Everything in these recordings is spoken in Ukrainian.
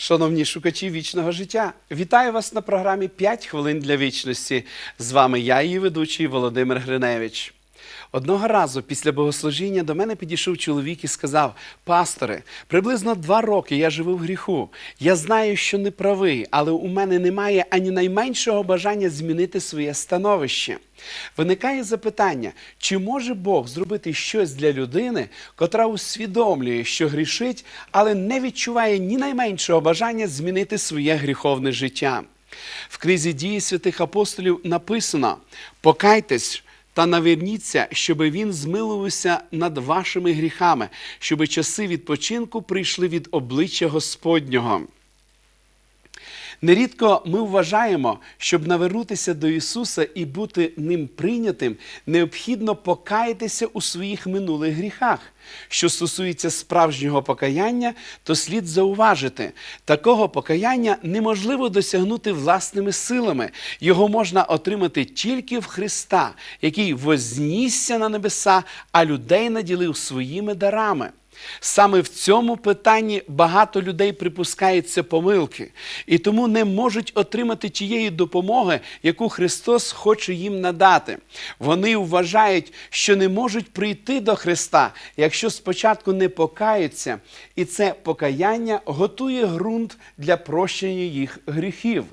Шановні шукачі вічного життя, вітаю вас на програмі «5 хвилин для вічності. З вами я, її ведучий Володимир Гриневич. Одного разу після богослужіння до мене підійшов чоловік і сказав: Пасторе, приблизно два роки я живу в гріху. Я знаю, що не правий, але у мене немає ані найменшого бажання змінити своє становище. Виникає запитання, чи може Бог зробити щось для людини, котра усвідомлює, що грішить, але не відчуває ні найменшого бажання змінити своє гріховне життя. В книзі дії святих апостолів написано: покайтесь та наверніться, щоби він змилувався над вашими гріхами, щоби часи відпочинку прийшли від обличчя Господнього. Нерідко ми вважаємо, щоб навернутися до Ісуса і бути ним прийнятим, необхідно покаятися у своїх минулих гріхах. Що стосується справжнього покаяння, то слід зауважити, такого покаяння неможливо досягнути власними силами. Його можна отримати тільки в Христа, який вознісся на небеса, а людей наділив своїми дарами. Саме в цьому питанні багато людей припускаються помилки і тому не можуть отримати тієї допомоги, яку Христос хоче їм надати. Вони вважають, що не можуть прийти до Христа, якщо спочатку не покаються, і це покаяння готує ґрунт для прощення їх гріхів.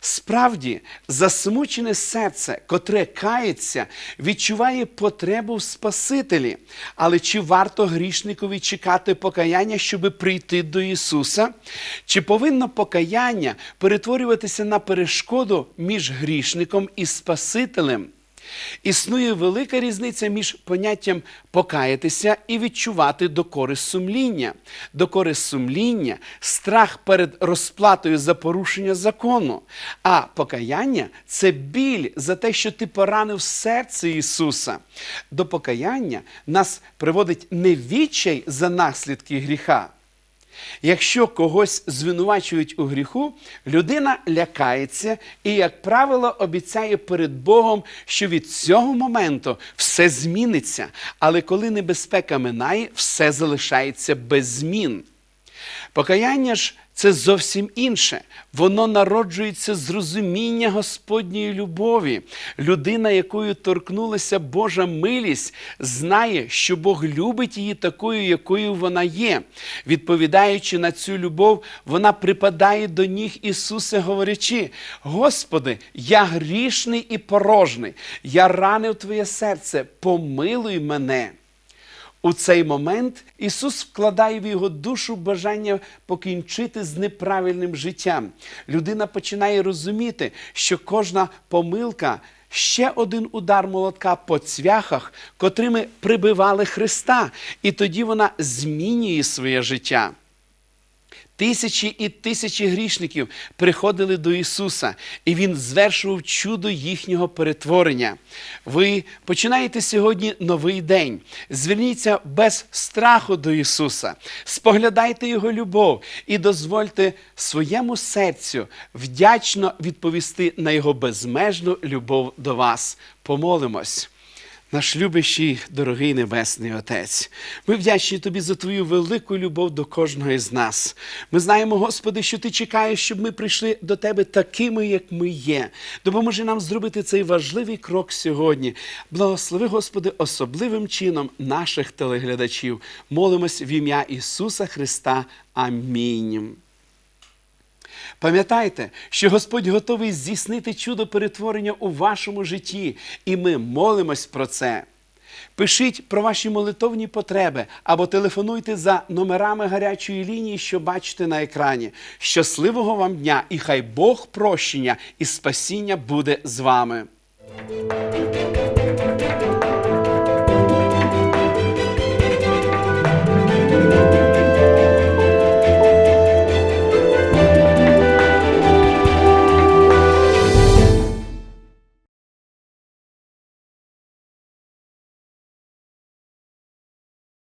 Справді, засмучене серце, котре кається, відчуває потребу в Спасителі. Але чи варто грішникові чекати покаяння, щоб прийти до Ісуса? Чи повинно покаяння перетворюватися на перешкоду між грішником і Спасителем? Існує велика різниця між поняттям покаятися і відчувати докори сумління. Докори сумління, страх перед розплатою за порушення закону. А покаяння це біль за те, що ти поранив серце Ісуса. До покаяння нас приводить не відчай за наслідки гріха. Якщо когось звинувачують у гріху, людина лякається і, як правило, обіцяє перед Богом, що від цього моменту все зміниться. Але коли небезпека минає, все залишається без змін. Покаяння ж це зовсім інше. Воно народжується з розуміння Господньої любові. Людина, якою торкнулася Божа милість, знає, що Бог любить її такою, якою вона є. Відповідаючи на цю любов, вона припадає до ніг Ісуса, говорячи: Господи, я грішний і порожний, я ранив Твоє серце, помилуй мене. У цей момент Ісус вкладає в його душу бажання покінчити з неправильним життям. Людина починає розуміти, що кожна помилка ще один удар молотка по цвяхах, котрими прибивали Христа, і тоді вона змінює своє життя. Тисячі і тисячі грішників приходили до Ісуса, і Він звершував чудо їхнього перетворення. Ви починаєте сьогодні новий день. Зверніться без страху до Ісуса, споглядайте Його любов і дозвольте своєму серцю вдячно відповісти на Його безмежну любов до вас. Помолимось. Наш любящий, дорогий Небесний Отець, ми вдячні Тобі за Твою велику любов до кожного з нас. Ми знаємо, Господи, що Ти чекаєш, щоб ми прийшли до Тебе такими, як ми є. Допоможи нам зробити цей важливий крок сьогодні. Благослови, Господи, особливим чином наших телеглядачів. Молимось в ім'я Ісуса Христа. Амінь. Пам'ятайте, що Господь готовий здійснити чудо перетворення у вашому житті, і ми молимось про це. Пишіть про ваші молитовні потреби або телефонуйте за номерами гарячої лінії, що бачите на екрані. Щасливого вам дня! І хай Бог прощення і спасіння буде з вами.